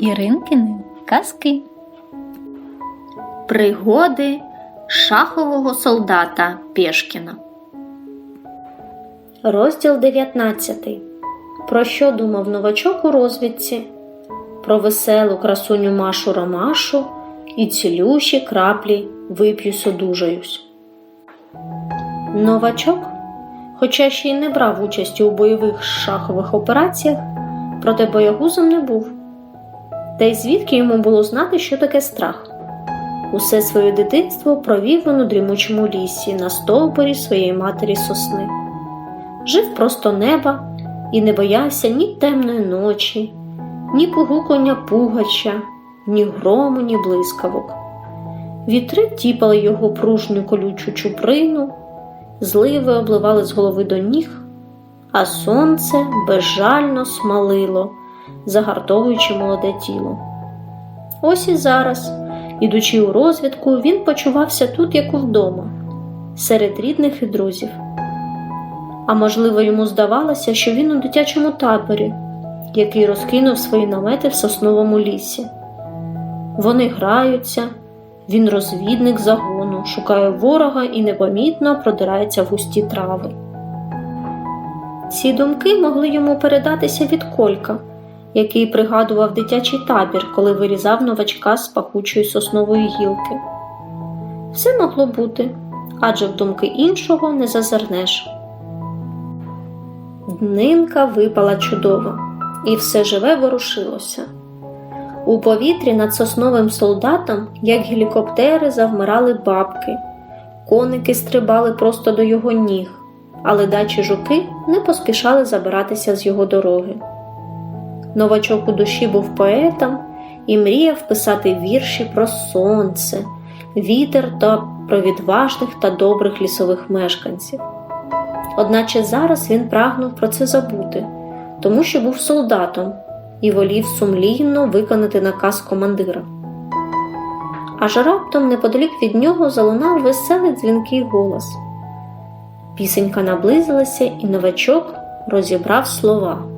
Іринкини казки. Пригоди шахового солдата Пєшкіна. Розділ 19. Про що думав новачок у розвідці? Про веселу красуню Машу Ромашу і цілющі краплі вип'юсь одужаюсь. Новачок, хоча ще й не брав участі у бойових шахових операціях, проте боягузом не був. Та й звідки йому було знати, що таке страх? Усе своє дитинство провів він у дрімучому лісі на стовбурі своєї матері сосни. Жив просто неба і не боявся ні темної ночі, ні погукання пугача, ні грому, ні блискавок. Вітри тіпали його пружню колючу чуприну, зливи обливали з голови до ніг, а сонце безжально смалило, загартовуючи молоде тіло. Ось і зараз, ідучи у розвідку, він почувався тут, як вдома, серед рідних і друзів. А можливо, йому здавалося, що він у дитячому таборі, який розкинув свої намети в сосновому лісі. Вони граються, він розвідник загону, шукає ворога і непомітно продирається в густі трави. Ці думки могли йому передатися від Колька, який пригадував дитячий табір, коли вирізав новачка з пахучої соснової гілки. Все могло бути, адже в думки іншого не зазирнеш. Днинка випала чудово, і все живе ворушилося. У повітрі над сосновим солдатом, як гелікоптери, завмирали бабки, коники стрибали просто до його ніг, а ледачі жуки не поспішали забиратися з його дороги. Новачок у душі був поетом і мріяв писати вірші про сонце, вітер та про відважних та добрих лісових мешканців. Одначе зараз він прагнув про це забути, тому що був солдатом і волів сумлінно виконати наказ командира. Аж раптом неподалік від нього залунав веселий дзвінкий голос. Пісенька наблизилася, і новачок розібрав слова.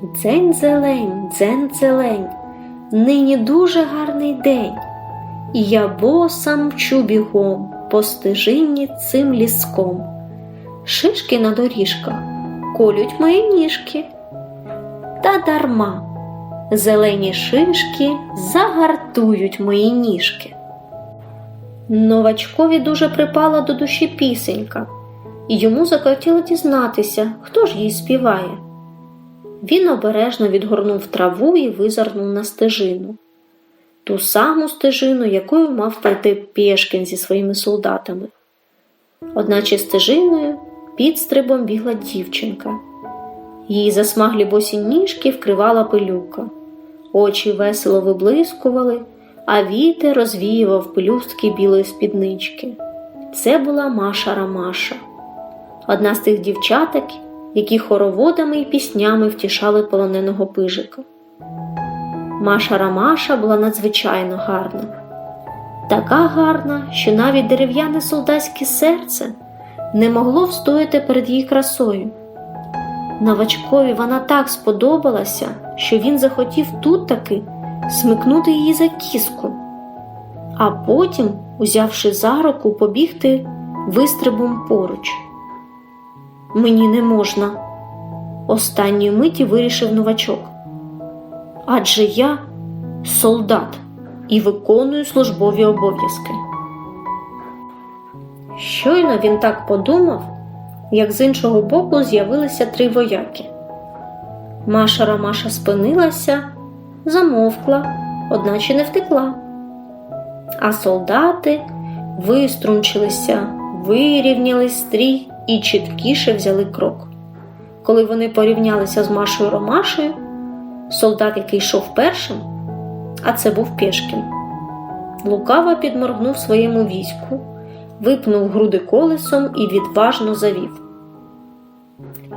Дзень зелень, дзень зелень, нині дуже гарний день, і я босам мчу бігом по стежині цим ліском. Шишки на доріжках колють мої ніжки. Та дарма зелені шишки загартують мої ніжки. Новачкові дуже припала до душі пісенька, і йому захотіло дізнатися, хто ж їй співає. Він обережно відгорнув траву і визирнув на стежину, ту саму стежину, якою мав пройти Пєшкін зі своїми солдатами. Одначе стежиною підстрибом бігла дівчинка. Її засмаглі босі ніжки вкривала пилюка, очі весело виблискували, а вітер розвіював пелюстки білої спіднички. Це була Маша Рамаша, одна з тих дівчаток, які хороводами і піснями втішали полоненого пижика. Маша Рамаша була надзвичайно гарна, така гарна, що навіть дерев'яне солдатське серце не могло встояти перед її красою. Новачкові вона так сподобалася, що він захотів тут таки смикнути її за кіску, а потім, узявши за руку, побігти вистрибом поруч. Мені не можна, останньої миті вирішив новачок. Адже я солдат і виконую службові обов'язки. Щойно він так подумав, як з іншого боку з'явилися три вояки. Маша Ромаша спинилася, замовкла, одначе не втекла. А солдати виструнчилися, вирівняли стрій і чіткіше взяли крок. Коли вони порівнялися з Машою Ромашею, солдат, який йшов першим, а це був Пєшкін, лукаво підморгнув своєму війську, випнув груди колесом і відважно завів.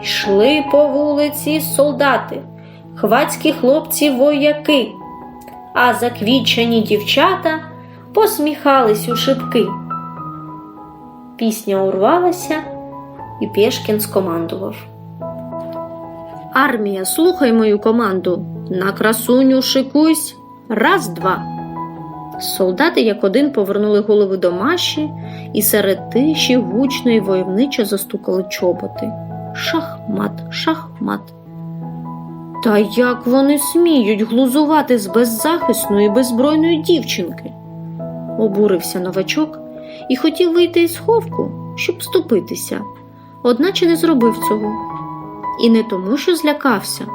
Йшли по вулиці солдати, хвацькі хлопці вояки, а заквічені дівчата посміхались у шибки. Пісня урвалася, і Пєшкін скомандував. Армія, слухай мою команду. На красуню шикуйсь, раз, два. Солдати як один повернули голови до Маші і серед тиші гучно і войовничо застукали чоботи. Шахмат, шахмат. Та як вони сміють глузувати з беззахисної беззбройної дівчинки? обурився новачок і хотів вийти із сховку, щоб вступитися, одначе не зробив цього. І не тому, що злякався,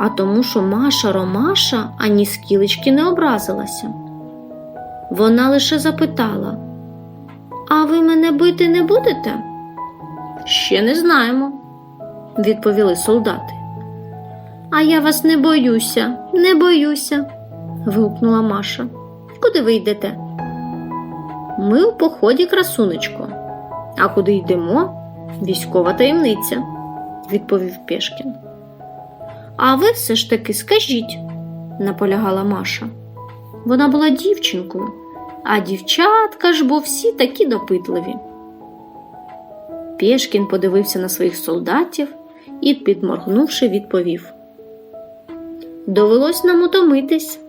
а тому, що Маша Ромаша ані скілечки не образилася. Вона лише запитала: А ви мене бити не будете? Ще не знаємо, відповіли солдати. А я вас не боюся, не боюся, вигукнула Маша. Куди ви йдете? Ми у поході, красунечко. А куди йдемо? Військова таємниця, відповів Пешкін. А ви все ж таки скажіть, наполягала Маша. Вона була дівчинкою, а дівчатка ж бо всі такі допитливі. Пєшкін подивився на своїх солдатів і, підморгнувши, відповів: Довелось нам утомитись.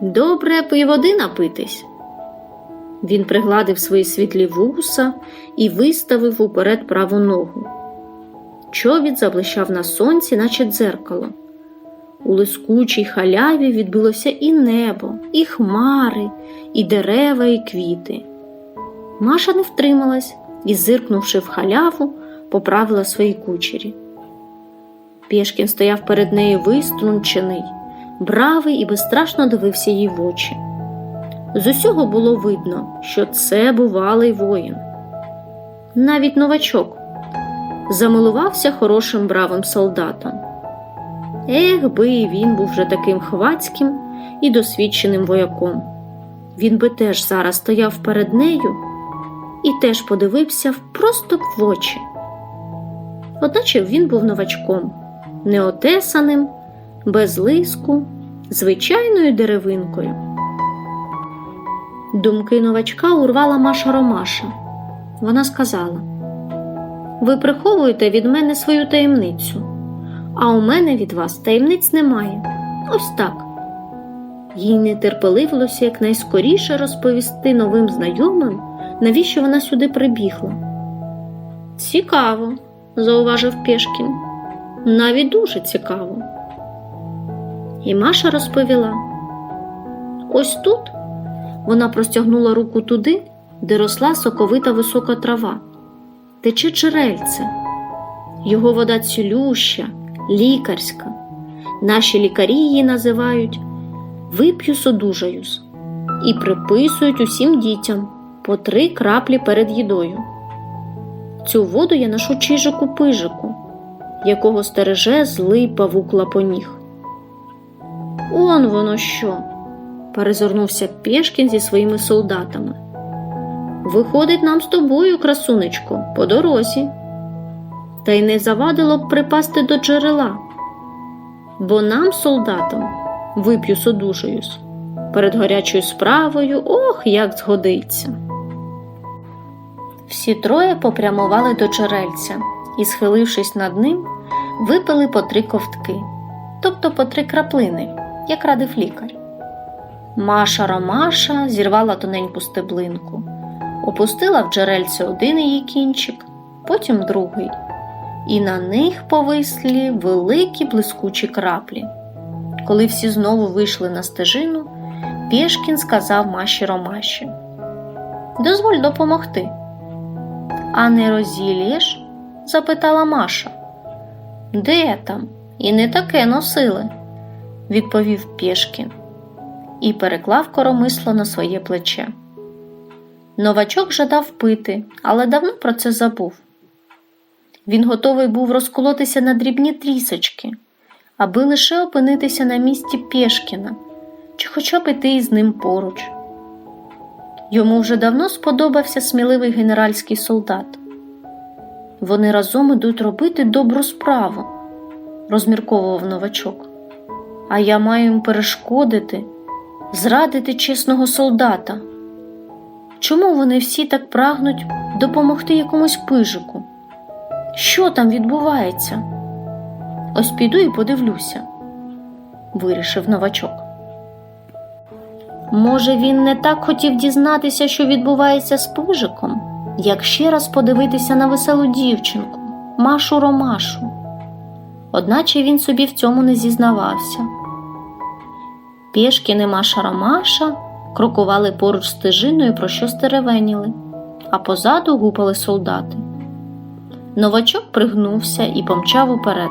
Добре б і води напитись. Він пригладив свої світлі вуса і виставив уперед праву ногу. Човід заблищав на сонці, наче дзеркало. У лискучій халяві відбилося і небо, і хмари, і дерева, і квіти. Маша не втрималась і, зиркнувши в халяву, поправила свої кучері. Пєшкін стояв перед нею виструнчений, бравий і безстрашно дивився їй в очі. З усього було видно, що це бувалий воїн. Навіть новачок замилувався хорошим бравим солдатом. Ех би він був вже таким хвацьким і досвідченим вояком. Він би теж зараз стояв перед нею і теж подивився просто в очі. Одначе він був новачком, неотесаним, без лиску, звичайною деревинкою. Думки новачка урвала Маша Ромаша. Вона сказала: Ви приховуєте від мене свою таємницю, а у мене від вас таємниць немає. Ось так. Їй не терпеливилося якнайскоріше розповісти новим знайомим, навіщо вона сюди прибігла. Цікаво, зауважив Пєшкін. Навіть дуже цікаво. І Маша розповіла: ось тут вона простягнула руку туди, де росла соковита висока трава, тече джерельце. Його вода цілюща, лікарська. Наші лікарі її називають вип'ю содужаюсь і приписують усім дітям по три краплі перед їдою. Цю воду я ношу чижику пижику, якого стереже злий павук лапоніг. Он воно що? Перезирнувся Пєшкін зі своїми солдатами. Виходить нам з тобою, красунечко, по дорозі. Та й не завадило б припасти до джерела, бо нам, солдатам, вип'ю содушуюсь, перед гарячою справою ох, як згодиться. Всі троє попрямували до джерельця і, схилившись над ним, випили по три ковтки, тобто по три краплини, як радив лікар. Маша Ромаша зірвала тоненьку стеблинку, опустила в джерельце один її кінчик, потім другий, і на них повислі великі блискучі краплі. Коли всі знову вийшли на стежину, Пєшкін сказав Маші Ромаші: Дозволь допомогти. А не розілєш? запитала Маша. Де там? І не таке носили, відповів Пєшкін і переклав коромисло на своє плече. Новачок жадав пити, але давно про це забув. Він готовий був розколотися на дрібні трісочки, аби лише опинитися на місці Пєшкіна чи хоча б іти із ним поруч. Йому вже давно сподобався сміливий генеральський солдат. Вони разом ідуть робити добру справу, розмірковував новачок. А я маю їм перешкодити зрадити чесного солдата. Чому вони всі так прагнуть допомогти якомусь пижику? Що там відбувається? Ось піду і подивлюся. вирішив новачок. Може, він не так хотів дізнатися, що відбувається з пижиком, як ще раз подивитися на веселу дівчинку, Машу Ромашу. Одначе він собі в цьому не зізнавався. Пішки Маша Ромаша крокували поруч стежиною, про що стеревеніли, а позаду гупали солдати. Новачок пригнувся і помчав уперед,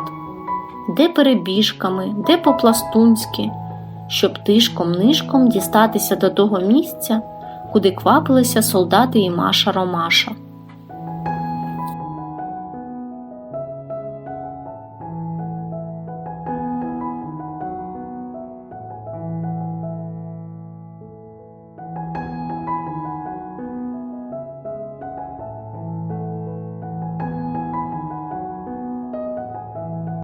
де перебіжками, де по-пластунськи, щоб тишком-нишком дістатися до того місця, куди квапилися солдати і Маша Ромаша.